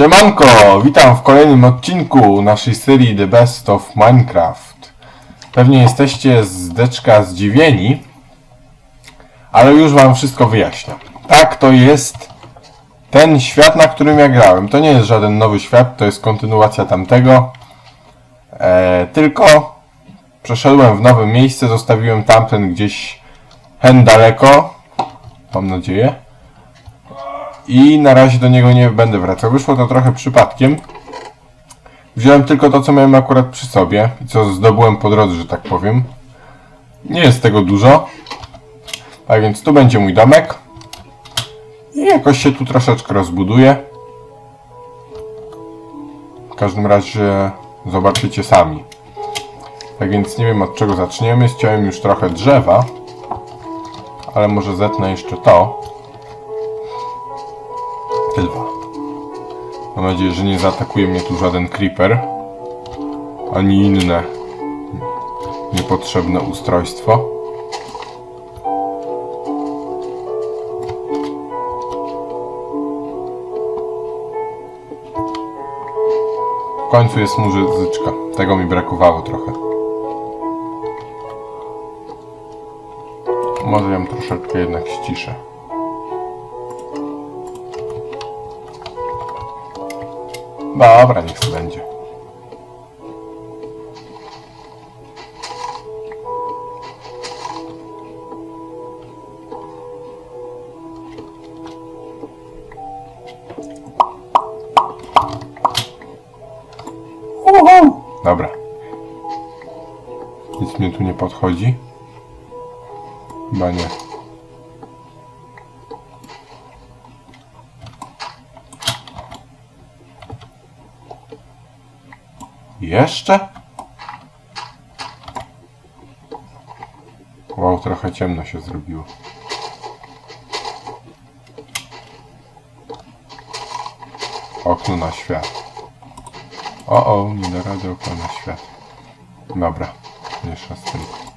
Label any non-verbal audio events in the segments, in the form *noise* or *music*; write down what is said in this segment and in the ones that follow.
Siemanko, witam w kolejnym odcinku naszej serii The Best of Minecraft. Pewnie jesteście z deczka zdziwieni, ale już wam wszystko wyjaśnię. Tak, to jest ten świat, na którym ja grałem. To nie jest żaden nowy świat, to jest kontynuacja tamtego. E, tylko przeszedłem w nowe miejsce, zostawiłem tamten gdzieś hen daleko. Mam nadzieję. I na razie do niego nie będę wracał. Wyszło to trochę przypadkiem. Wziąłem tylko to, co miałem akurat przy sobie i co zdobyłem po drodze, że tak powiem. Nie jest tego dużo. Tak więc tu będzie mój domek. I jakoś się tu troszeczkę rozbuduje. W każdym razie zobaczycie sami. Tak więc nie wiem od czego zaczniemy. Ściąłem już trochę drzewa. Ale może zetnę jeszcze to. Dwa. Mam nadzieję, że nie zaatakuje mnie tu żaden creeper. Ani inne niepotrzebne ustrojstwo. W końcu jest muzyczka. Tego mi brakowało trochę. Może ją troszeczkę jednak ściszę. Dobra, niech to będzie. Dobra. Nic mnie tu nie podchodzi. Chyba nie. Jeszcze? Wow, trochę ciemno się zrobiło. Okno na świat. O, o, nie da rady okno na świat. Dobra, mniejsza z tym.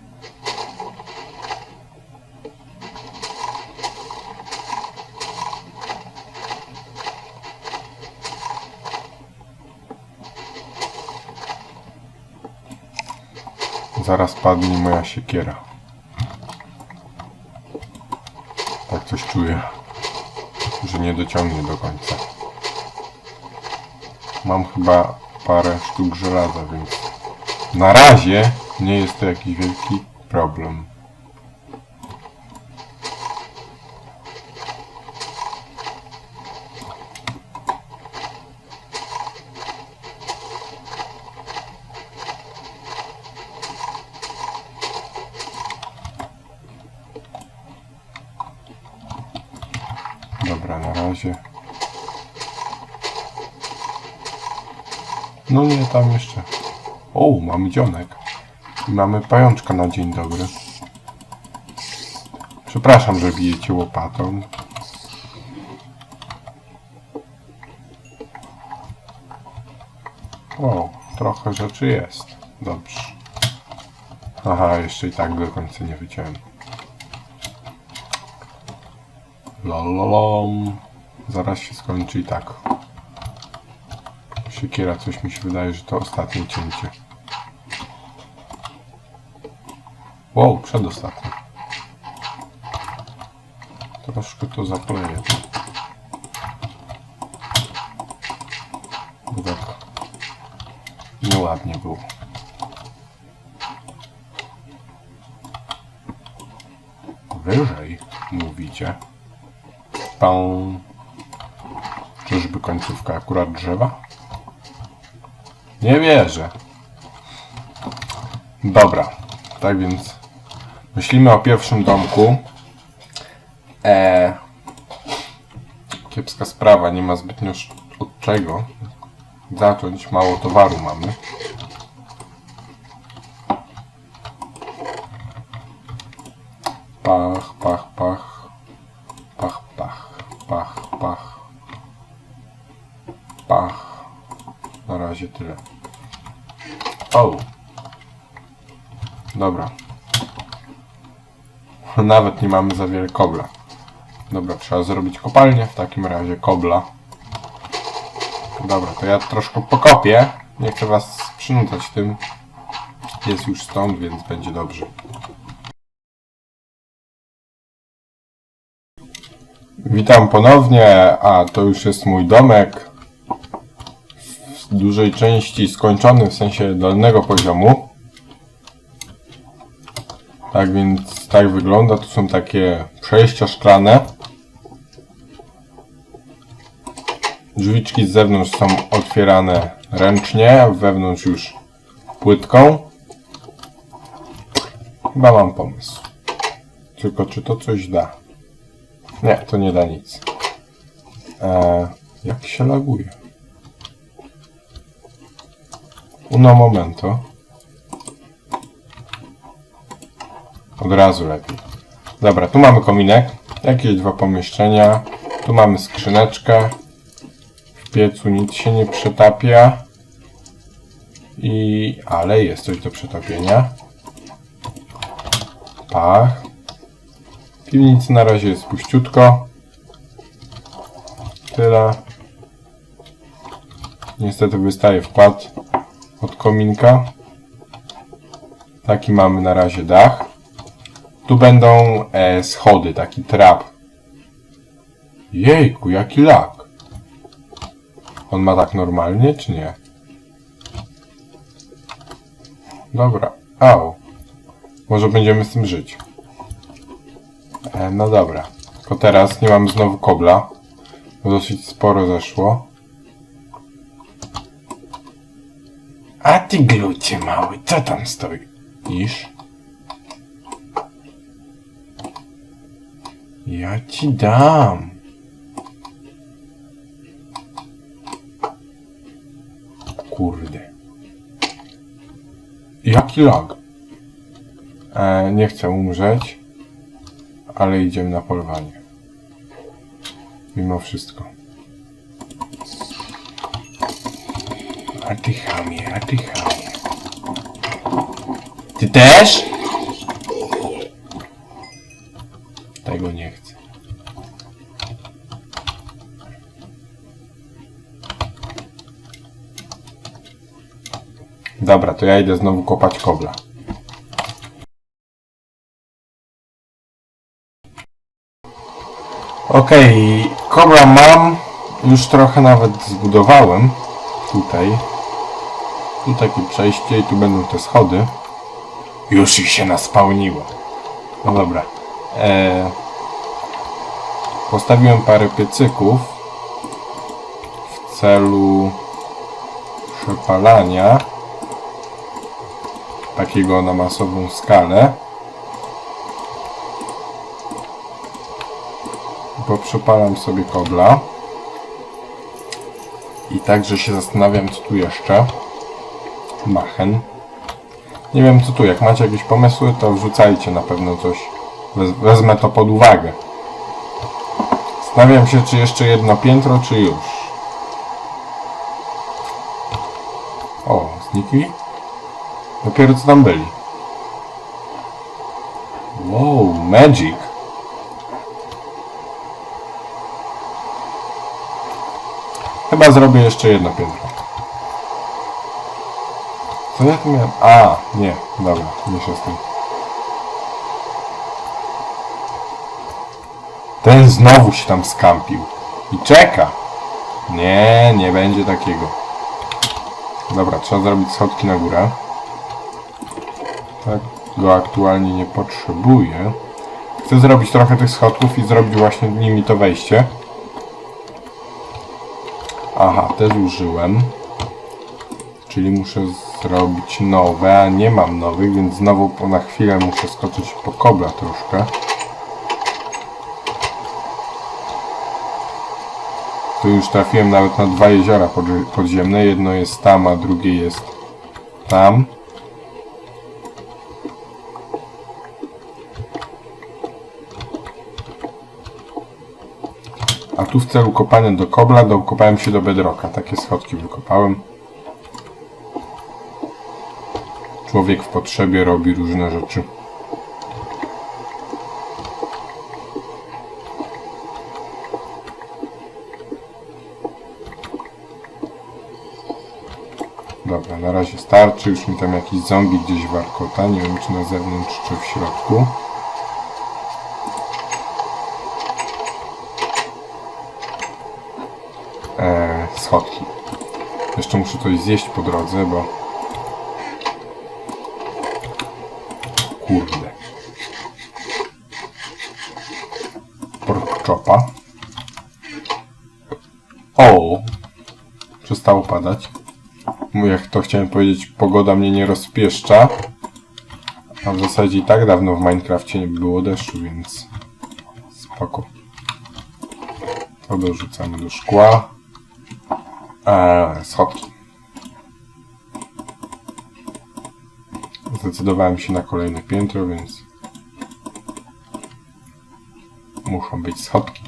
Zaraz padnie moja siekiera. Tak coś czuję, że nie dociągnie do końca. Mam chyba parę sztuk żelaza, więc na razie nie jest to jakiś wielki problem. No nie, tam jeszcze. O, mamy dzionek. I mamy pajączka na dzień dobry. Przepraszam, że bijecie łopatą. O, trochę rzeczy jest. Dobrze. Aha, jeszcze i tak do końca nie wyciąłem. Lololom. Zaraz się skończy i tak. Siekiera, coś mi się wydaje, że to ostatnie cięcie. Wow, przedostatnie. Troszkę to zapleję. Bo tak nieładnie było. Wyżej, mówicie. Pą. Czyżby końcówka akurat drzewa? Nie wierzę. Dobra, tak więc myślimy o pierwszym domku. Eee, kiepska sprawa, nie ma zbytnio od czego zacząć. Mało towaru mamy. Pach, pach, pach. Pach, pach, pach, pach. Pach. Na razie O! Dobra. *laughs* Nawet nie mamy za wiele kobla. Dobra, trzeba zrobić kopalnię. W takim razie kobla. Dobra, to ja troszkę pokopię. Nie chcę was przynudzać tym. Jest już stąd, więc będzie dobrze. Witam ponownie, a to już jest mój domek. Dużej części skończony, w sensie dolnego poziomu. Tak więc tak wygląda. Tu są takie przejścia szklane. Drzwiczki z zewnątrz są otwierane ręcznie, wewnątrz już płytką. Chyba mam pomysł. Tylko czy to coś da? Nie, to nie da nic. Eee, jak się laguje? Uno momento. Od razu lepiej. Dobra, tu mamy kominek. Jakieś dwa pomieszczenia. Tu mamy skrzyneczkę. W piecu nic się nie przetapia. I... ale jest coś do przetopienia. Pach. Piwnicy na razie jest puściutko. Tyle. Niestety wystaje wkład od kominka. Taki mamy na razie dach. Tu będą e, schody, taki trap. Jejku, jaki lak. On ma tak normalnie, czy nie? Dobra. Au. Może będziemy z tym żyć. E, no dobra. Tylko teraz nie mam znowu kobla. Bo dosyć sporo zeszło. A ty glucie mały, co tam stoi? Iż? Ja ci dam. Kurde. Jaki lag? E, nie chcę umrzeć, ale idziemy na polowanie. Mimo wszystko. A ty ty. Ty też? Tego nie chcę. Dobra, to ja idę znowu kopać kobla. Okej, kobla mam. Już trochę nawet zbudowałem. Tutaj. Tu takie przejście i tu będą te schody. Już ich się naspałniło. No dobra. E, postawiłem parę piecyków w celu przepalania takiego na masową skalę. Poprzepalam sobie kobla. I także się zastanawiam, co tu jeszcze. Machen. Nie wiem, co tu. Jak macie jakieś pomysły, to wrzucajcie na pewno coś. Wez wezmę to pod uwagę. Zastanawiam się, czy jeszcze jedno piętro, czy już. O, znikli? Dopiero co tam byli. Wow, magic. Chyba zrobię jeszcze jedno piętro. Co ja tu miałem? A, nie, dobra, nie się z tym. Ten znowu się tam skampił. I czeka. Nie, nie będzie takiego. Dobra, trzeba zrobić schodki na górę. Tak go aktualnie nie potrzebuję. Chcę zrobić trochę tych schodków i zrobić właśnie nimi to wejście. Aha, te zużyłem. Czyli muszę zrobić nowe, a nie mam nowych, więc znowu na chwilę muszę skoczyć po kobla troszkę. Tu już trafiłem nawet na dwa jeziora podzi- podziemne. Jedno jest tam, a drugie jest tam. A tu w celu kopania do kobla dokopałem się do bedroka. Takie schodki wykopałem. Człowiek w potrzebie robi różne rzeczy. Dobra, na razie starczy. Już mi tam jakiś zombie gdzieś warkota. Nie wiem, czy na zewnątrz, czy w środku. Eee, schodki. Jeszcze muszę coś zjeść po drodze, bo... Kurde. Pork chopa. O! Przestało padać. Jak to chciałem powiedzieć, pogoda mnie nie rozpieszcza. A w zasadzie i tak dawno w Minecrafcie nie było deszczu, więc spoko. To dorzucamy do szkła. Eee, schodki. Zdecydowałem się na kolejne piętro, więc muszą być schodki.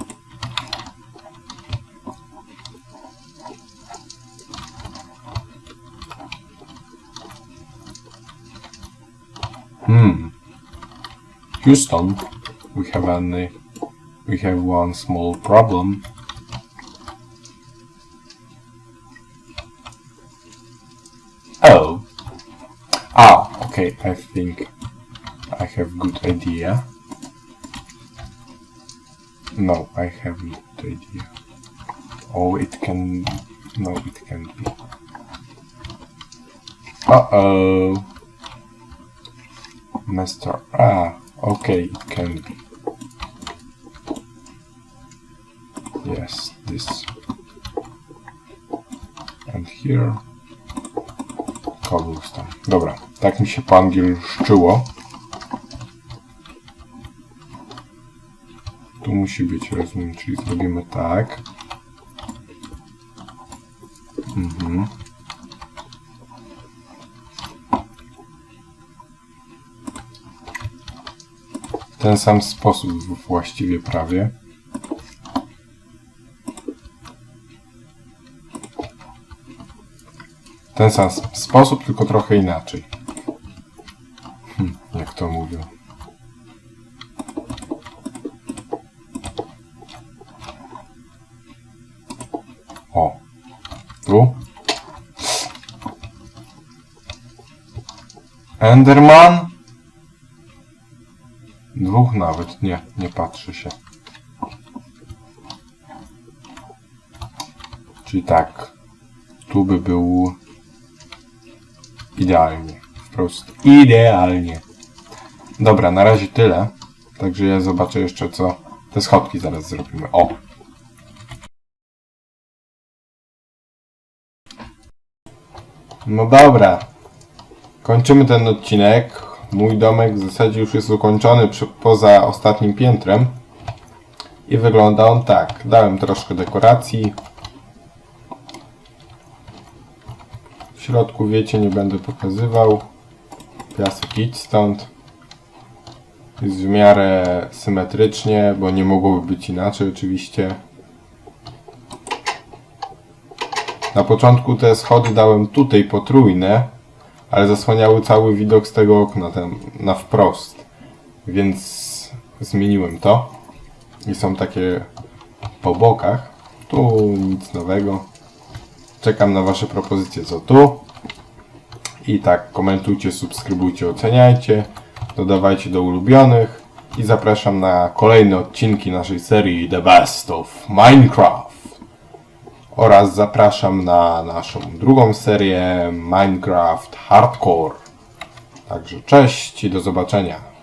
Hmm. Houston, we have an we have one small problem. Oh. Ah, okay, I think I have good idea. No, I have no idea. Oh, it can... No, it can't be. Uh-oh. Master. Ah, okay, it can be. Yes, this. And here. Cobblestone. Dobra, tak mi się po angielszczyło. Tu musi być, rozumiem, czyli zrobimy tak. Mhm. Ten sam sposób właściwie prawie. Ten sam sposób, tylko trochę inaczej. Hm, jak to mówią. O. Tu. Enderman? Dwóch nawet. Nie, nie patrzy się. Czyli tak. Tu by był idealnie. Wprost idealnie. Dobra, na razie tyle. Także ja zobaczę jeszcze co te schodki zaraz zrobimy. O! No dobra. Kończymy ten odcinek. Mój domek w zasadzie już jest ukończony przy, poza ostatnim piętrem. I wygląda on tak. Dałem troszkę dekoracji. W środku wiecie, nie będę pokazywał. Piasek idź stąd. Jest w miarę symetrycznie, bo nie mogłoby być inaczej oczywiście. Na początku te schody dałem tutaj potrójne, ale zasłaniały cały widok z tego okna tam na wprost. Więc zmieniłem to. I są takie po bokach. Tu nic nowego. Czekam na Wasze propozycje co tu. I tak, komentujcie, subskrybujcie, oceniajcie. Dodawajcie do ulubionych. I zapraszam na kolejne odcinki naszej serii The Best of Minecraft oraz zapraszam na naszą drugą serię Minecraft Hardcore. Także cześć i do zobaczenia.